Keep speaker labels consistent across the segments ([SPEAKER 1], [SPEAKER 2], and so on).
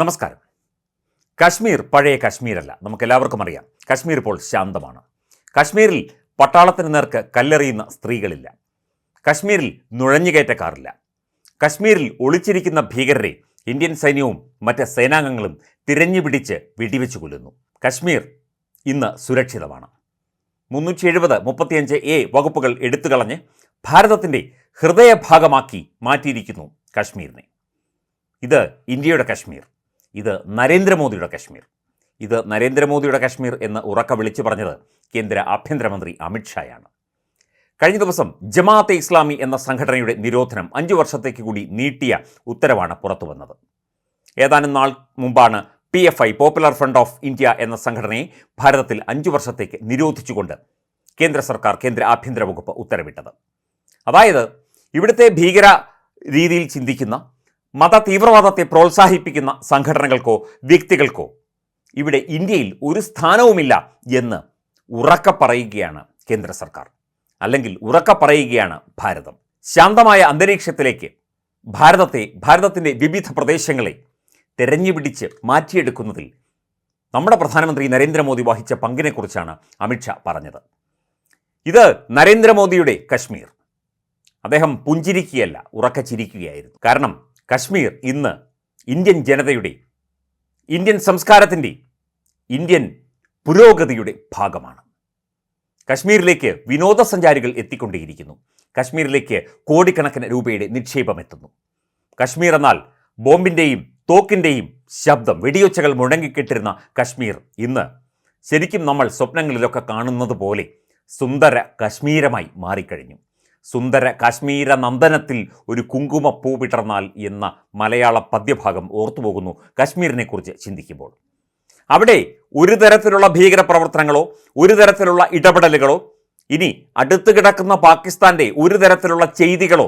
[SPEAKER 1] നമസ്കാരം. കശ്മീർ പഴയ കശ്മീരല്ല. നമുക്കെല്ലാവർക്കും അറിയാം. കശ്മീർ ഇപ്പോൾ ശാന്തമാണ്. കശ്മീരിൽ പട്ടാളത്തിന് നേർക്ക് കല്ലെറിയുന്ന സ്ത്രീകളില്ല. കശ്മീരിൽ നുഴഞ്ഞുകയറ്റക്കാറില്ല കശ്മീരിൽ ഒളിച്ചിരിക്കുന്ന ഭീകരരെ ഇന്ത്യൻ സൈന്യവും മറ്റ് സേനാംഗങ്ങളും തിരഞ്ഞുപിടിച്ച് വെടിവെച്ചു കൊല്ലുന്നു. കശ്മീർ ഇന്ന് സുരക്ഷിതമാണ്. മുന്നൂറ്റി എഴുപത് മുപ്പത്തിയഞ്ച് എ വകുപ്പുകൾ എടുത്തുകളഞ്ഞ് ഭാരതത്തിന്റെ ഹൃദയഭാഗമാക്കി മാറ്റിയിരിക്കുന്നു കശ്മീരിനെ. ഇത് ഇന്ത്യയുടെ കശ്മീർ. ഇത് നരേന്ദ്രമോദിയുടെ കശ്മീർ. ഇത് നരേന്ദ്രമോദിയുടെ കശ്മീർ എന്ന് ഉറക്ക വിളിച്ചു പറഞ്ഞത് കേന്ദ്ര ആഭ്യന്തരമന്ത്രി അമിത്ഷായാണ് കഴിഞ്ഞ ദിവസം ജമാഅത്തെ ഇസ്ലാമി എന്ന സംഘടനയുടെ നിരോധനം അഞ്ചു വർഷത്തേക്ക് കൂടി നീട്ടിയ ഉത്തരവാണ് പുറത്തു വന്നത്. ഏതാനും നാൾ മുമ്പാണ് P F I popular front of India എന്ന സംഘടനയെ ഭാരതത്തിൽ അഞ്ചു വർഷത്തേക്ക് നിരോധിച്ചുകൊണ്ട് കേന്ദ്ര സർക്കാർ കേന്ദ്ര ആഭ്യന്തര വകുപ്പ് ഉത്തരവിട്ടത്. അതായത് ഇവിടുത്തെ ഭീകര രീതിയിൽ ചിന്തിക്കുന്ന മത തീവ്രവാദത്തെ പ്രോത്സാഹിപ്പിക്കുന്ന സംഘടനകൾക്കോ വ്യക്തികൾക്കോ ഇവിടെ ഇന്ത്യയിൽ ഒരു സ്ഥാനവുമില്ല എന്ന് ഉറക്ക പറയുകയാണ് കേന്ദ്ര സർക്കാർ. അല്ലെങ്കിൽ ഉറക്ക പറയുകയാണ് ഭാരതം. ശാന്തമായ അന്തരീക്ഷത്തിലേക്ക് ഭാരതത്തെ ഭാരതത്തിന്റെ വിവിധ പ്രദേശങ്ങളെ തെരഞ്ഞുപിടിച്ച് മാറ്റിയെടുക്കുന്നതിൽ നമ്മുടെ പ്രധാനമന്ത്രി നരേന്ദ്രമോദി വഹിച്ച പങ്കിനെക്കുറിച്ചാണ് അമിത്ഷാ പറഞ്ഞത്. ഇത് നരേന്ദ്രമോദിയുടെ കശ്മീർ. അദ്ദേഹം പുഞ്ചിരിക്കുകയല്ല ഉറക്കച്ചിരിക്കുകയായിരുന്നു കാരണം കശ്മീർ ഇന്ന് ഇന്ത്യൻ ജനതയുടെ ഇന്ത്യൻ സംസ്കാരത്തിന്റെ ഇന്ത്യൻ പുരോഗതിയുടെ ഭാഗമാണ്. കശ്മീരിലേക്ക് വിനോദസഞ്ചാരികൾ എത്തിക്കൊണ്ടേയിരിക്കുന്നു. കശ്മീരിലേക്ക് കോടിക്കണക്കിന് രൂപയുടെ നിക്ഷേപം എത്തുന്നു കശ്മീർ എന്നാൽ ബോംബിന്റെയും തോക്കിന്റെയും ശബ്ദം വെടിയൊച്ചകൾ മുഴങ്ങിക്കിട്ടിരുന്ന കശ്മീർ ഇന്ന് ശരിക്കും നമ്മൾ സ്വപ്നങ്ങളിലൊക്കെ കാണുന്നത് പോലെ സുന്ദര കശ്മീരമായി മാറിക്കഴിഞ്ഞു. സുന്ദര കാശ്മീര നന്ദനത്തിൽ ഒരു കുങ്കുമപ്പൂ വിടർന്നാൽ എന്ന മലയാള പദ്യഭാഗം ഓർത്തുപോകുന്നു കാശ്മീരിനെക്കുറിച്ച് ചിന്തിക്കുമ്പോൾ. അവിടെ ഒരു തരത്തിലുള്ള ഭീകരപ്രവർത്തനങ്ങളോ ഒരു തരത്തിലുള്ള ഇടപെടലുകളോ ഇനി അടുത്ത് കിടക്കുന്ന പാകിസ്ഥാന്റെ ഒരു തരത്തിലുള്ള ചെയ്തികളോ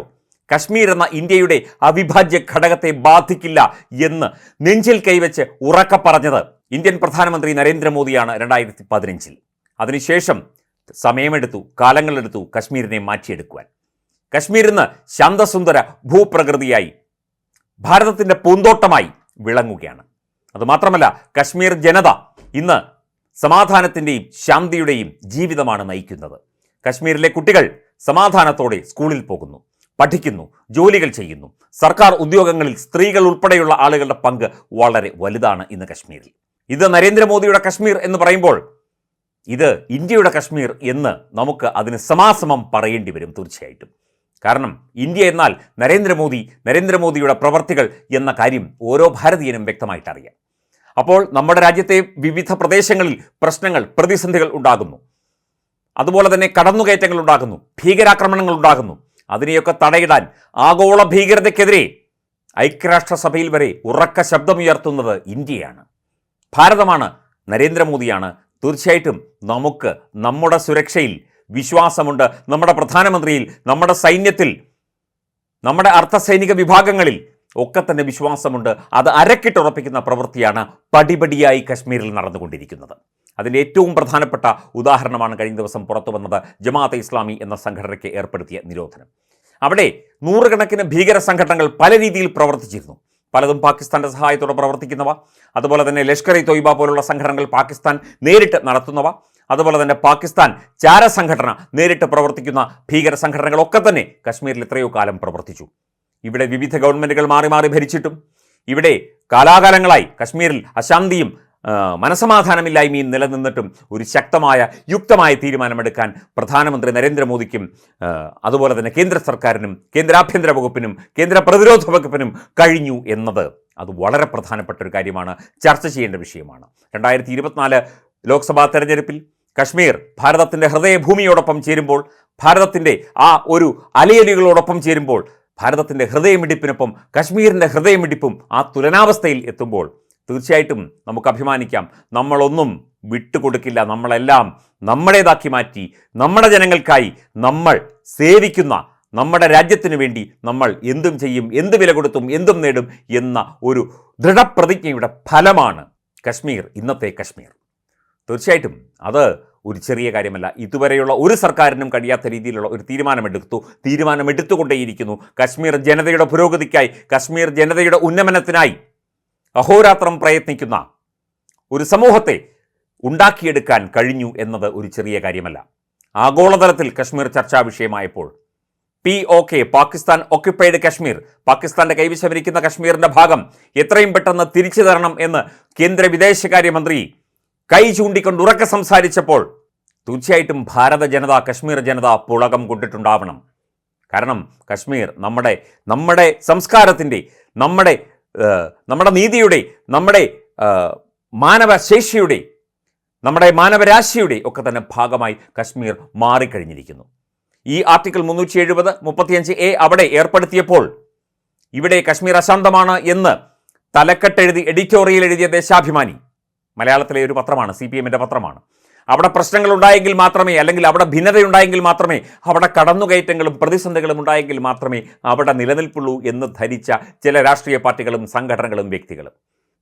[SPEAKER 1] കശ്മീർ എന്ന ഇന്ത്യയുടെ അവിഭാജ്യ ഘടകത്തെ ബാധിക്കില്ല എന്ന് നെഞ്ചിൽ കൈവച്ച് ഉറക്ക പറഞ്ഞത് ഇന്ത്യൻ പ്രധാനമന്ത്രി നരേന്ദ്രമോദിയാണ് രണ്ടായിരത്തി പതിനഞ്ചിൽ. അതിനുശേഷം സമയമെടുത്തു കാലങ്ങളെടുത്തു കശ്മീരിനെ മാറ്റിയെടുക്കുവാൻ. കശ്മീർ ഇന്ന് ശാന്തസുന്ദര ഭൂപ്രകൃതിയായി ഭാരതത്തിന്റെ പൂന്തോട്ടമായി വിളങ്ങുകയാണ്. അതുമാത്രമല്ല കശ്മീർ ജനത ഇന്ന് സമാധാനത്തിന്റെയും ശാന്തിയുടെയും ജീവിതമാണ് നയിക്കുന്നത്. കശ്മീരിലെ കുട്ടികൾ സമാധാനത്തോടെ സ്കൂളിൽ പോകുന്നു പഠിക്കുന്നു ജോലികൾ ചെയ്യുന്നു. സർക്കാർ ഉദ്യോഗങ്ങളിൽ സ്ത്രീകൾ ഉൾപ്പെടെയുള്ള ആളുകളുടെ പങ്ക് വളരെ വലുതാണ് ഇന്ന് കശ്മീരിൽ. ഇത് നരേന്ദ്രമോദിയുടെ കശ്മീർ എന്ന് പറയുമ്പോൾ ഇത് ഇന്ത്യയുടെ കശ്മീർ എന്ന് നമുക്ക് അതിന് സമാസമം പറയേണ്ടി വരും തീർച്ചയായിട്ടും. കാരണം ഇന്ത്യ എന്നാൽ നരേന്ദ്രമോദി നരേന്ദ്രമോദിയുടെ പ്രവർത്തികൾ എന്ന കാര്യം ഓരോ ഭാരതീയനും വ്യക്തമായിട്ട് അറിയാം അപ്പോൾ നമ്മുടെ രാജ്യത്തെ വിവിധ പ്രദേശങ്ങളിൽ പ്രശ്നങ്ങൾ പ്രതിസന്ധികൾ ഉണ്ടാകുന്നു. അതുപോലെ തന്നെ കടന്നുകയറ്റങ്ങൾ ഉണ്ടാകുന്നു ഭീകരാക്രമണങ്ങൾ ഉണ്ടാകുന്നു. അതിനെയൊക്കെ തടയിടാൻ ആഗോള ഭീകരതയ്ക്കെതിരെ ഐക്യരാഷ്ട്രസഭയിൽ വരെ ഉറക്ക ശബ്ദമുയർത്തുന്നത് ഇന്ത്യയാണ്. ഭാരതമാണ് നരേന്ദ്രമോദിയാണ് തീർച്ചയായിട്ടും നമുക്ക് നമ്മുടെ സുരക്ഷയിൽ വിശ്വാസമുണ്ട്. നമ്മുടെ പ്രധാനമന്ത്രിയിൽ നമ്മുടെ സൈന്യത്തിൽ നമ്മുടെ അർദ്ധസൈനിക വിഭാഗങ്ങളിൽ ഒക്കെ തന്നെ വിശ്വാസമുണ്ട്. അത് അരക്കിട്ടുറപ്പിക്കുന്ന പ്രവൃത്തിയാണ് പടിപടിയായി കശ്മീരിൽ നടന്നുകൊണ്ടിരിക്കുന്നത്. അതിന്റെ ഏറ്റവും പ്രധാനപ്പെട്ട ഉദാഹരണമാണ് കഴിഞ്ഞ ദിവസം പുറത്തു വന്നത് ജമാഅത്തെ ഇസ്ലാമി എന്ന സംഘടനയ്ക്ക് ഏർപ്പെടുത്തിയ നിരോധനം. അവിടെ നൂറുകണക്കിന് ഭീകര സംഘടനകൾ പല രീതിയിൽ പ്രവർത്തിച്ചിരുന്നു. പലതും പാകിസ്ഥാന്റെ സഹായത്തോടെ പ്രവർത്തിക്കുന്നവ. അതുപോലെ തന്നെ ലഷ്കർ ഇ തൊയ്ബ പോലുള്ള സംഘടനകൾ പാകിസ്ഥാൻ നേരിട്ട് നടത്തുന്നവ. അതുപോലെ തന്നെ പാകിസ്ഥാൻ ചാര സംഘടന നേരിട്ട് പ്രവർത്തിക്കുന്ന ഭീകര സംഘടനകളൊക്കെ തന്നെ കശ്മീരിൽ എത്രയോ കാലം പ്രവർത്തിച്ചു. ഇവിടെ വിവിധ ഗവൺമെന്റുകൾ മാറി മാറി ഭരിച്ചിട്ടും ഇവിടെ കാലാകാലങ്ങളായി കശ്മീരിൽ അശാന്തിയും മനസമാധാനമില്ലായ്മയും നിലനിന്നിട്ടും ഒരു ശക്തമായ യുക്തമായ തീരുമാനമെടുക്കാൻ പ്രധാനമന്ത്രി നരേന്ദ്രമോദിക്കും അതുപോലെ തന്നെ കേന്ദ്ര സർക്കാരിനും കേന്ദ്ര ആഭ്യന്തര വകുപ്പിനും കേന്ദ്ര പ്രതിരോധ വകുപ്പിനും കഴിഞ്ഞു എന്നത് അത് വളരെ പ്രധാനപ്പെട്ട ഒരു കാര്യമാണ് ചർച്ച ചെയ്യേണ്ട വിഷയമാണ്. രണ്ടായിരത്തി ഇരുപത്തിനാല് ലോക്സഭാ തെരഞ്ഞെടുപ്പിൽ കശ്മീർ ഭാരതത്തിന്റെ ഹൃദയഭൂമിയോടൊപ്പം ചേരുമ്പോൾ ഭാരതത്തിന്റെ ആ ഒരു അലയലികളോടൊപ്പം ചേരുമ്പോൾ ഭാരതത്തിന്റെ ഹൃദയമിടിപ്പിനൊപ്പം കശ്മീരിന്റെ ഹൃദയമിടിപ്പും ആ തുലനാവസ്ഥയിൽ എത്തുമ്പോൾ തീർച്ചയായിട്ടും നമുക്ക് അഭിമാനിക്കാം. നമ്മളൊന്നും വിട്ടുകൊടുക്കില്ല. നമ്മളെല്ലാം നമ്മുടേതാക്കി മാറ്റി നമ്മുടെ ജനങ്ങൾക്കായി നമ്മൾ സേവിക്കുന്ന നമ്മുടെ രാജ്യത്തിന് വേണ്ടി നമ്മൾ എന്തും ചെയ്യും എന്ത് വില കൊടുത്തും എന്തും നേടും എന്ന ഒരു ദൃഢപ്രതിജ്ഞയുടെ ഫലമാണ് കശ്മീർ ഇന്നത്തെ കശ്മീർ. തീർച്ചയായിട്ടും അത് ഒരു ചെറിയ കാര്യമല്ല. ഇതുവരെയുള്ള ഒരു സർക്കാരിനും കഴിയാത്ത രീതിയിലുള്ള ഒരു തീരുമാനമെടുത്തു. തീരുമാനമെടുത്തുകൊണ്ടേയിരിക്കുന്നു. കശ്മീർ ജനതയുടെ പുരോഗതിക്കായി കശ്മീർ ജനതയുടെ ഉന്നമനത്തിനായി അഹോരാത്രം പ്രയത്നിക്കുന്ന ഒരു സമൂഹത്തെ ഉണ്ടാക്കിയെടുക്കാൻ കഴിഞ്ഞു എന്നത് ഒരു ചെറിയ കാര്യമല്ല. ആഗോളതലത്തിൽ കശ്മീർ ചർച്ചാ വിഷയമായപ്പോൾ P O K Pakistan occupied Kashmir പാകിസ്ഥാന്റെ കൈവശമിരിക്കുന്ന കശ്മീരിന്റെ ഭാഗം എത്രയും പെട്ടെന്ന് തിരിച്ചു തരണം എന്ന് കേന്ദ്ര വിദേശകാര്യമന്ത്രി കൈ ചൂണ്ടിക്കൊണ്ട് ഉറക്കെ സംസാരിച്ചപ്പോൾ തീർച്ചയായിട്ടും ഭാരത ജനത കശ്മീർ ജനത പുളകം കൊണ്ടിട്ടുണ്ടാവണം. കാരണം കശ്മീർ നമ്മുടെ നമ്മുടെ സംസ്കാരത്തിന്റെ നമ്മുടെ നമ്മുടെ നീതിയുടെ നമ്മുടെ മാനവശേഷിയുടെ നമ്മുടെ മാനവരാശിയുടെ ഒക്കെ തന്നെ ഭാഗമായി കശ്മീർ മാറിക്കഴിഞ്ഞിരിക്കുന്നു. ഈ ആർട്ടിക്കിൾ മുന്നൂറ്റി എഴുപത് മുപ്പത്തിയഞ്ച് എ അവിടെ ഏർപ്പെടുത്തിയപ്പോൾ ഇവിടെ കശ്മീർ അശാന്തമാണ് എന്ന് തലക്കെട്ടെഴുതി എഡിറ്റോറിയൽ എഴുതിയ ദേശാഭിമാനി മലയാളത്തിലെ ഒരു പത്രമാണ് സി പത്രമാണ്. അവിടെ പ്രശ്നങ്ങൾ ഉണ്ടായെങ്കിൽ മാത്രമേ അല്ലെങ്കിൽ അവിടെ ഭിന്നതയുണ്ടായെങ്കിൽ മാത്രമേ അവിടെ കടന്നുകയറ്റങ്ങളും പ്രതിസന്ധികളും ഉണ്ടായെങ്കിൽ മാത്രമേ അവിടെ നിലനിൽപ്പുള്ളൂ എന്ന് ധരിച്ച ചില രാഷ്ട്രീയ പാർട്ടികളും സംഘടനകളും വ്യക്തികളും.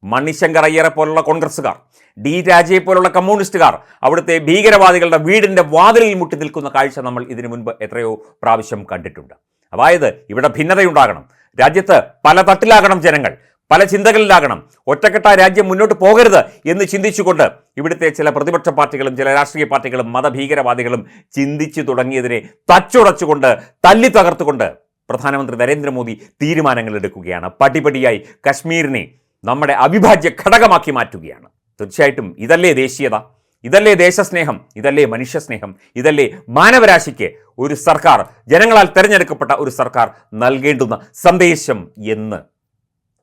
[SPEAKER 1] മണിശങ്കർ അയ്യറെ പോലുള്ള കോൺഗ്രസ്സുകാർ ഡി രാജയെ പോലുള്ള കമ്മ്യൂണിസ്റ്റുകാർ അവിടുത്തെ ഭീകരവാദികളുടെ വീടിന്റെ വാതിലിൽ മുട്ടി നിൽക്കുന്ന കാഴ്ച നമ്മൾ ഇതിനു മുൻപ് എത്രയോ പ്രാവശ്യം കണ്ടിട്ടുണ്ട്. അതായത് ഇവിടെ ഭിന്നതയുണ്ടാകണം. രാജ്യത്ത് പല തട്ടിലാകണം ജനങ്ങൾ. പല ചിന്തകളിലാകണം. ഒറ്റക്കെട്ട രാജ്യം മുന്നോട്ട് പോകരുത് എന്ന് ചിന്തിച്ചുകൊണ്ട് ഇവിടുത്തെ ചില പ്രതിപക്ഷ പാർട്ടികളും ചില രാഷ്ട്രീയ പാർട്ടികളും മതഭീകരവാദികളും ചിന്തിച്ചു തുടങ്ങിയതിനെ തച്ചുടച്ചുകൊണ്ട് തല്ലി തകർത്തുകൊണ്ട് പ്രധാനമന്ത്രി നരേന്ദ്രമോദി തീരുമാനങ്ങൾ എടുക്കുകയാണ് പടിപടിയായി കശ്മീരിനെ നമ്മുടെ അവിഭാജ്യ ഘടകമാക്കി മാറ്റുകയാണ്. തീർച്ചയായിട്ടും ഇതല്ലേ ദേശീയത? ഇതല്ലേ ദേശസ്നേഹം? ഇതല്ലേ മനുഷ്യസ്നേഹം? ഇതല്ലേ മാനവരാശിക്ക് ഒരു സർക്കാർ ജനങ്ങളാൽ തിരഞ്ഞെടുക്കപ്പെട്ട ഒരു സർക്കാർ നൽകേണ്ടുന്ന സന്ദേശം എന്ന്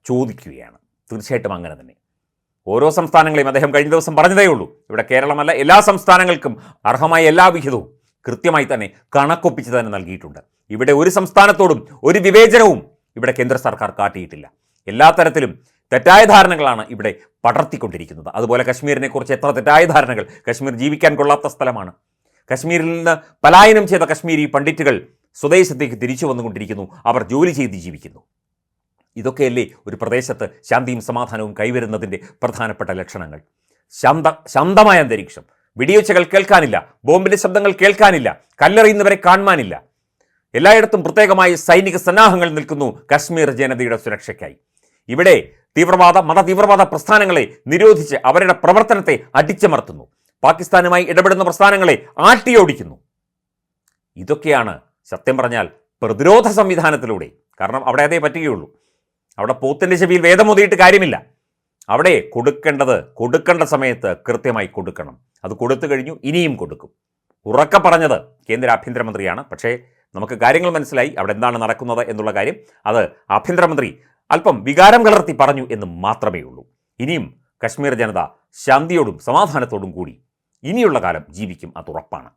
[SPEAKER 1] ചോദിക്കുകയാണ്. തീർച്ചയായിട്ടും അങ്ങനെ തന്നെ. ഓരോ സംസ്ഥാനങ്ങളെയും അദ്ദേഹം കഴിഞ്ഞ ദിവസം പറഞ്ഞതേ ഉള്ളൂ. ഇവിടെ കേരളമല്ല എല്ലാ സംസ്ഥാനങ്ങൾക്കും അർഹമായ എല്ലാ വിഹിതവും കൃത്യമായി തന്നെ കണക്കൊപ്പിച്ച് തന്നെ നൽകിയിട്ടുണ്ട്. ഇവിടെ ഒരു സംസ്ഥാനത്തോടും ഒരു വിവേചനവും ഇവിടെ കേന്ദ്ര സർക്കാർ കാട്ടിയിട്ടില്ല. എല്ലാ തരത്തിലും തെറ്റായ ധാരണകളാണ് ഇവിടെ പടർത്തിക്കൊണ്ടിരിക്കുന്നത്. അതുപോലെ കശ്മീരിനെ കുറിച്ച് എത്ര തെറ്റായ ധാരണകൾ. കശ്മീർ ജീവിക്കാൻ കൊള്ളാത്ത സ്ഥലമാണ്. കശ്മീരിൽ നിന്ന് പലായനം ചെയ്ത കശ്മീരി പണ്ഡിറ്റുകൾ സ്വദേശത്തേക്ക് തിരിച്ചു വന്നുകൊണ്ടിരിക്കുന്നു. അവർ ജോലി ചെയ്ത് ജീവിക്കുന്നു. ഇതൊക്കെയല്ലേ ഒരു പ്രദേശത്ത് ശാന്തിയും സമാധാനവും കൈവരുന്നതിന്റെ പ്രധാനപ്പെട്ട ലക്ഷണങ്ങൾ. ശാന്ത ശാന്തമായ അന്തരീക്ഷം. വെടിയൊച്ചകൾ കേൾക്കാനില്ല ബോംബിന്റെ ശബ്ദങ്ങൾ കേൾക്കാനില്ല കല്ലെറിയുന്നവരെ കാണുവാനില്ല. എല്ലായിടത്തും പ്രത്യേകമായി സൈനിക സന്നാഹങ്ങൾ നിൽക്കുന്നു കശ്മീർ ജനതയുടെ സുരക്ഷയ്ക്കായി. ഇവിടെ തീവ്രവാദ മത തീവ്രവാദ പ്രസ്ഥാനങ്ങളെ നിരോധിച്ച് അവരുടെ പ്രവർത്തനത്തെ അടിച്ചമർത്തുന്നു. പാകിസ്ഥാനുമായി ഇടപെടുന്ന പ്രസ്ഥാനങ്ങളെ ആട്ടിയോടിക്കുന്നു. ഇതൊക്കെയാണ് സത്യം പറഞ്ഞാൽ പ്രതിരോധ സംവിധാനത്തിലൂടെ. കാരണം അവിടെ അതേ പറ്റുകയുള്ളൂ. അവിടെ പോത്തിന്റെ ചെവിയിൽ വേദമൊതിയിട്ട് കാര്യമില്ല. അവിടെ കൊടുക്കേണ്ടത് കൊടുക്കേണ്ട സമയത്ത് കൃത്യമായി കൊടുക്കണം. അത് കൊടുത്തു കഴിഞ്ഞു ഇനിയും കൊടുക്കും. ഉറക്ക പറഞ്ഞത് കേന്ദ്ര ആഭ്യന്തരമന്ത്രിയാണ്. പക്ഷേ നമുക്ക് കാര്യങ്ങൾ മനസ്സിലായി അവിടെ എന്താണ് നടക്കുന്നത് എന്നുള്ള കാര്യം. അത് ആഭ്യന്തരമന്ത്രി അല്പം വികാരം കലർത്തി പറഞ്ഞു എന്ന് മാത്രമേ ഉള്ളൂ. ഇനിയും കശ്മീർ ജനത ശാന്തിയോടും സമാധാനത്തോടും കൂടി ഇനിയുള്ള കാലം ജീവിക്കും അത് ഉറപ്പാണ്.